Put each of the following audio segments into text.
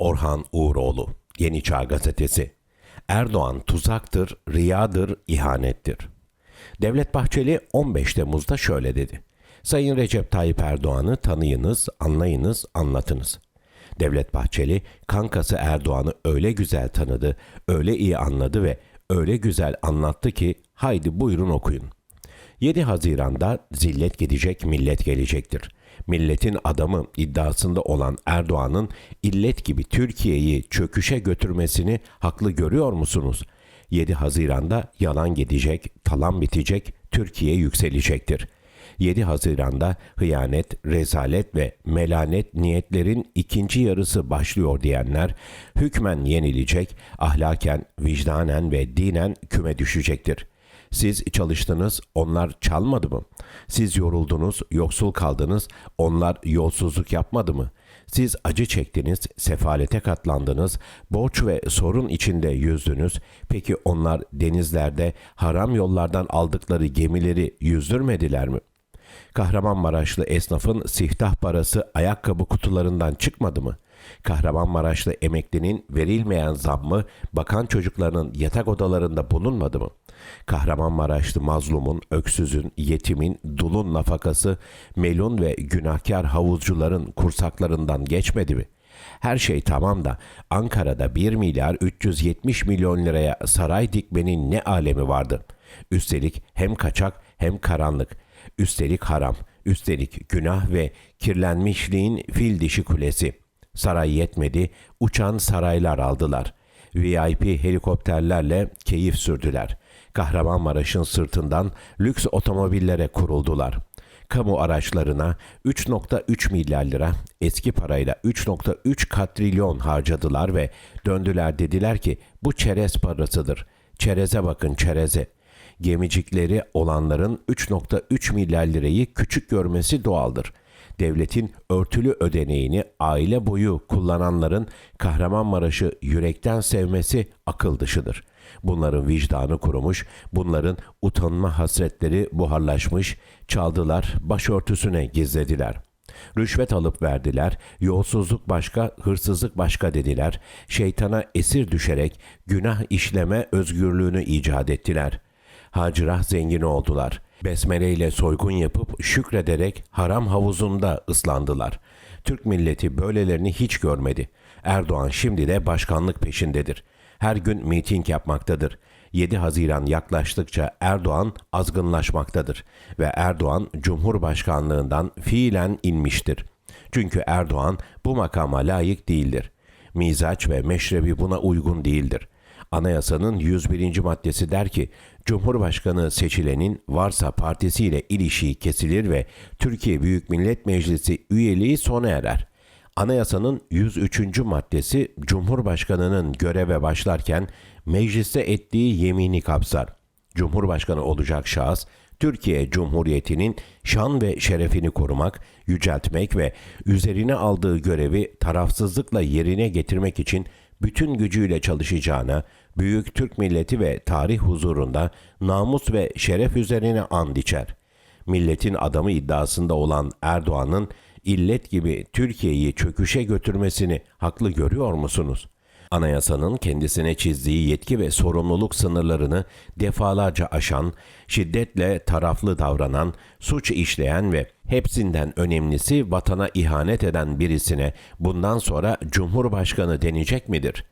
Orhan Uğuroğlu, Yeni Çağ Gazetesi. Erdoğan tuzaktır, riyadır, ihanettir. Devlet Bahçeli 15 Temmuz'da şöyle dedi. Sayın Recep Tayyip Erdoğan'ı tanıyınız, anlayınız, anlatınız. Devlet Bahçeli kankası Erdoğan'ı öyle güzel tanıdı, öyle iyi anladı ve öyle güzel anlattı ki haydi buyurun okuyun. 7 Haziran'da zillet gidecek, millet gelecektir. Milletin adamı iddiasında olan Erdoğan'ın illet gibi Türkiye'yi çöküşe götürmesini haklı görüyor musunuz? 7 Haziran'da yalan gidecek, talan bitecek, Türkiye yükselecektir. 7 Haziran'da hıyanet, rezalet ve melanet niyetlerin ikinci yarısı başlıyor diyenler hükmen yenilecek, ahlaken, vicdanen ve dinen küme düşecektir. Siz çalıştınız, onlar çalmadı mı? Siz yoruldunuz, yoksul kaldınız, onlar yolsuzluk yapmadı mı? Siz acı çektiniz, sefalete katlandınız, borç ve sorun içinde yüzdünüz. Peki onlar denizlerde haram yollardan aldıkları gemileri yüzdürmediler mi? Kahramanmaraşlı esnafın siftah parası ayakkabı kutularından çıkmadı mı? Kahramanmaraşlı emeklinin verilmeyen zammı bakan çocuklarının yatak odalarında bulunmadı mı? Kahramanmaraşlı mazlumun, öksüzün, yetimin, dulun nafakası melun ve günahkar havuzcuların kursaklarından geçmedi mi? Her şey tamam da Ankara'da 1 milyar 370 milyon liraya saray dikmenin ne alemi vardı? Üstelik hem kaçak hem karanlık. Üstelik haram, üstelik günah ve kirlenmişliğin fil dişi kulesi. Saray yetmedi, uçan saraylar aldılar. VIP helikopterlerle keyif sürdüler. Kahramanmaraş'ın sırtından lüks otomobillere kuruldular. Kamu araçlarına 3.3 milyar lira eski parayla 3.3 katrilyon harcadılar ve döndüler dediler ki bu çerez parasıdır. Çereze bakın çereze gemicikleri olanların 3.3 milyar lirayı küçük görmesi doğaldır. Devletin örtülü ödeneğini aile boyu kullananların Kahramanmaraş'ı yürekten sevmesi akıl dışıdır. Bunların vicdanı kurumuş, bunların utanma hasretleri buharlaşmış, çaldılar, başörtüsüne gizlediler.'' Rüşvet alıp verdiler, yolsuzluk başka, hırsızlık başka dediler. Şeytana esir düşerek günah işleme özgürlüğünü icat ettiler. Hacırah zengin oldular. Besmele ile soygun yapıp şükrederek haram havuzunda ıslandılar. Türk milleti böylelerini hiç görmedi. Erdoğan şimdi de başkanlık peşindedir. Her gün miting yapmaktadır. 7 Haziran yaklaştıkça Erdoğan azgınlaşmaktadır ve Erdoğan Cumhurbaşkanlığından fiilen inmiştir. Çünkü Erdoğan bu makama layık değildir. Mizaç ve meşrebi buna uygun değildir. Anayasanın 101. maddesi der ki, Cumhurbaşkanı seçilenin varsa partisiyle ilişiği kesilir ve Türkiye Büyük Millet Meclisi üyeliği sona erer. Anayasanın 103. maddesi Cumhurbaşkanının göreve başlarken mecliste ettiği yemini kapsar. Cumhurbaşkanı olacak şahıs Türkiye Cumhuriyeti'nin şan ve şerefini korumak, yüceltmek ve üzerine aldığı görevi tarafsızlıkla yerine getirmek için bütün gücüyle çalışacağına, büyük Türk milleti ve tarih huzurunda namus ve şeref üzerine and içer. Milletin adamı iddiasında olan Erdoğan'ın illet gibi Türkiye'yi çöküşe götürmesini haklı görüyor musunuz? Anayasanın kendisine çizdiği yetki ve sorumluluk sınırlarını defalarca aşan, şiddetle taraflı davranan, suç işleyen ve hepsinden önemlisi vatana ihanet eden birisine bundan sonra Cumhurbaşkanı denecek midir?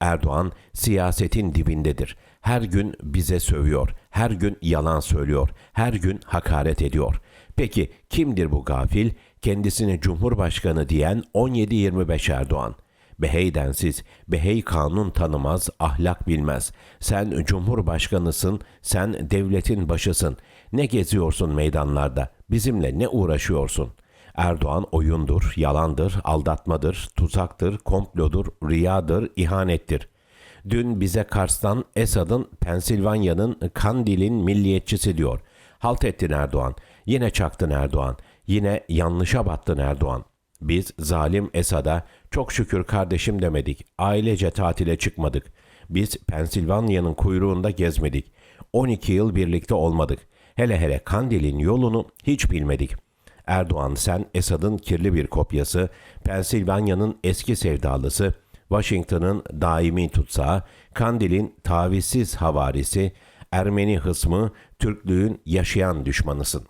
Erdoğan siyasetin dibindedir. Her gün bize sövüyor, her gün yalan söylüyor, her gün hakaret ediyor. Peki kimdir bu gafil? Kendisine Cumhurbaşkanı diyen 17-25 Erdoğan. Behey densiz, behey kanun tanımaz, ahlak bilmez. Sen cumhurbaşkanısın, sen devletin başısın. Ne geziyorsun meydanlarda, bizimle ne uğraşıyorsun? Erdoğan oyundur, yalandır, aldatmadır, tuzaktır, komplodur, riyadır, ihanettir. Dün bize Kars'tan Esad'ın Pensilvanya'nın Kandil'in milliyetçisi diyor. Halt ettin Erdoğan. Yine çaktın Erdoğan. Yine yanlışa battın Erdoğan. Biz zalim Esad'a çok şükür kardeşim demedik. Ailece tatile çıkmadık. Biz Pensilvanya'nın kuyruğunda gezmedik. 12 yıl birlikte olmadık. Hele hele Kandil'in yolunu hiç bilmedik. Erdoğan sen Esad'ın kirli bir kopyası, Pensilvanya'nın eski sevdalısı, Washington'ın daimi tutsağı, Kandil'in tavizsiz havarisi, Ermeni hısmı, Türklüğün yaşayan düşmanısın.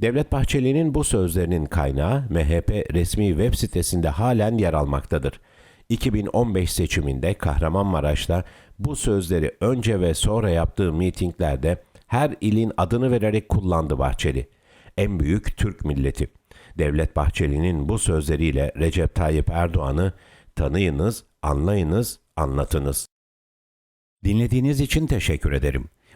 Devlet Bahçeli'nin bu sözlerinin kaynağı MHP resmi web sitesinde halen yer almaktadır. 2015 seçiminde Kahramanmaraş'ta bu sözleri önce ve sonra yaptığı mitinglerde her ilin adını vererek kullandı Bahçeli. En büyük Türk milleti. Devlet Bahçeli'nin bu sözleriyle Recep Tayyip Erdoğan'ı tanıyınız, anlayınız, anlatınız. Dinlediğiniz için teşekkür ederim.